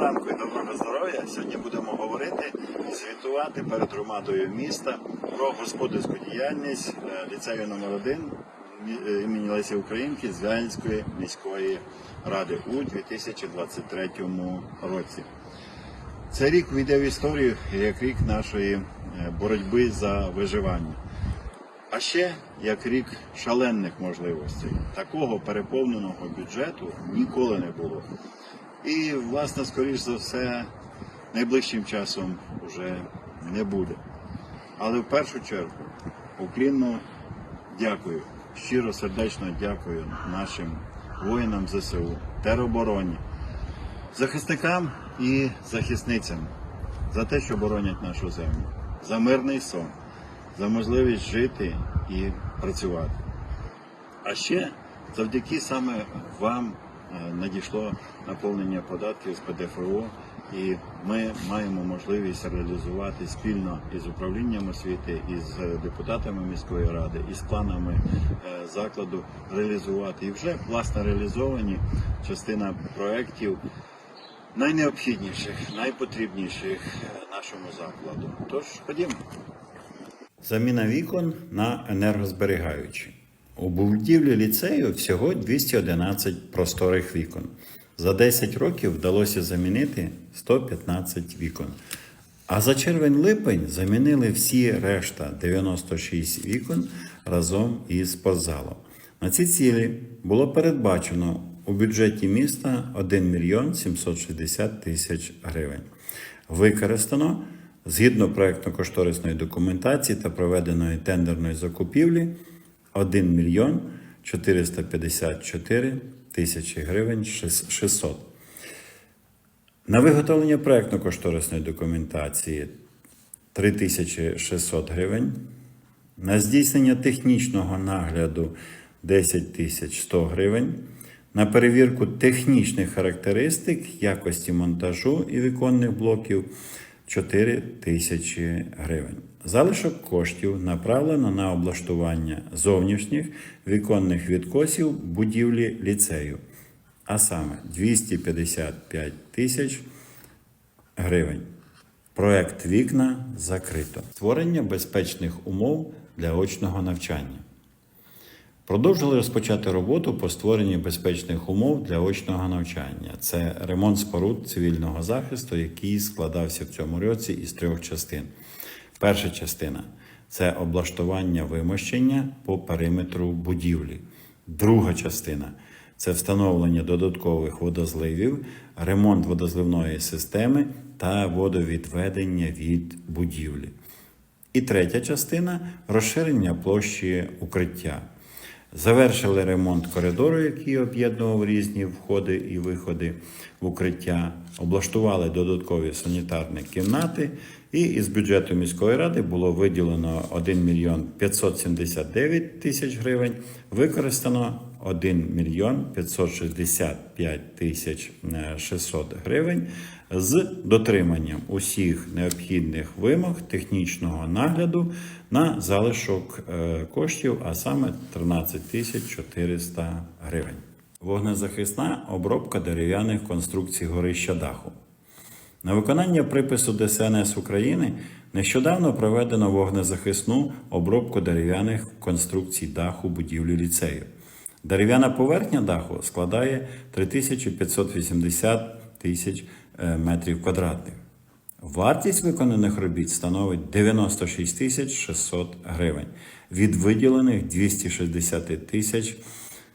ранку і доброго здоров'я. Сьогодні будемо говорити звітувати перед громадою міста про господарську діяльність е, ліцею номер 1 імені Лесі Українки Звянської міської ради у 2023 році. Цей рік війде в історію як рік нашої е, боротьби за виживання. А ще як рік шалених можливостей. Такого переповненого бюджету ніколи не було. І, власне, скоріш за все, найближчим часом вже не буде. Але в першу чергу уклінно дякую, щиро сердечно дякую нашим воїнам ЗСУ, теробороні, захисникам і захисницям за те, що боронять нашу землю, за мирний сон, за можливість жити і працювати. А ще завдяки саме вам надійшло наповнення податків з ПДФО, і ми маємо можливість реалізувати спільно із управлінням освіти, із депутатами міської ради, із планами е, закладу реалізувати. І вже власне реалізовані частина проєктів найнеобхідніших, найпотрібніших е, нашому закладу. Тож ходімо. Заміна вікон на енергозберігаючі. У будівлі ліцею всього 211 просторих вікон. За 10 років вдалося замінити 115 вікон. А за червень-липень замінили всі решта 96 вікон разом із спортзалом. На ці цілі було передбачено у бюджеті міста 1 мільйон 760 тисяч гривень. Використано згідно проектно-кошторисної документації та проведеної тендерної закупівлі 1 мільйон 454 тисячі гривень 600. На виготовлення проектно-кошторисної документації 3600 гривень. На здійснення технічного нагляду 10 100 гривень. На перевірку технічних характеристик, якості монтажу і віконних блоків 4 тисячі гривень. Залишок коштів направлено на облаштування зовнішніх віконних відкосів будівлі ліцею, а саме 255 тисяч гривень. Проект вікна закрито. Створення безпечних умов для очного навчання. Продовжили розпочати роботу по створенні безпечних умов для очного навчання. Це ремонт споруд цивільного захисту, який складався в цьому році із трьох частин. Перша частина це облаштування вимощення по периметру будівлі. Друга частина це встановлення додаткових водозливів, ремонт водозливної системи та водовідведення від будівлі. І третя частина розширення площі укриття. Завершили ремонт коридору, який об'єднував різні входи і виходи в укриття, облаштували додаткові санітарні кімнати, і із бюджету міської ради було виділено 1 мільйон 579 тисяч гривень, використано 1 мільйон 565 тисяч е, 600 гривень з дотриманням усіх необхідних вимог технічного нагляду на залишок е, коштів, а саме 13 тисяч 400 гривень. Вогнезахисна обробка дерев'яних конструкцій горища даху. На виконання припису ДСНС України нещодавно проведено вогнезахисну обробку дерев'яних конструкцій даху будівлі ліцею. Дерев'яна поверхня даху складає 3580 тисяч е, метрів квадратних. Вартість виконаних робіт становить 96 тисяч 600 гривень від виділених 260 тисяч.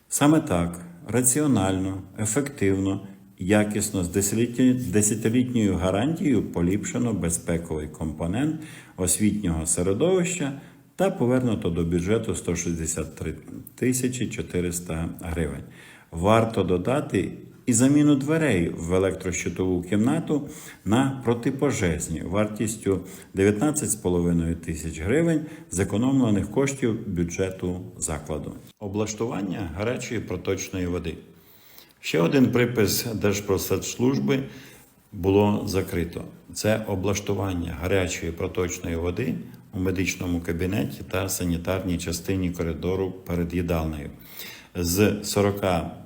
Саме так раціонально, ефективно, якісно з десятилітньою- гарантією поліпшено безпековий компонент освітнього середовища та повернуто до бюджету 163 тисячі 400 гривень. Варто додати і заміну дверей в електрощитову кімнату на протипожежні вартістю 19,5 тисяч гривень зекономлених коштів бюджету закладу. Облаштування гарячої проточної води. Ще один припис Держпродспоживслужби було закрито. Це облаштування гарячої проточної води у медичному кабінеті та санітарній частині коридору перед їдальнею. З 40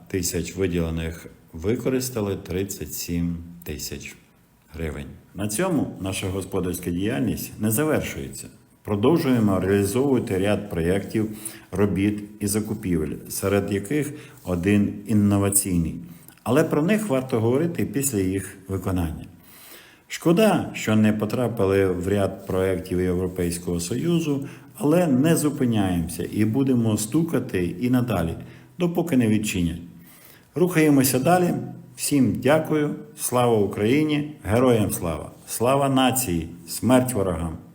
тисяч виділених використали 37 тисяч гривень. На цьому наша господарська діяльність не завершується. Продовжуємо реалізовувати ряд проєктів, робіт і закупівель, серед яких один інноваційний. Але про них варто говорити після їх виконання. Шкода, що не потрапили в ряд проєктів Європейського Союзу, але не зупиняємося і будемо стукати і надалі, допоки не відчинять. Рухаємося далі. Всім дякую. Слава Україні! Героям слава! Слава нації! Смерть ворогам!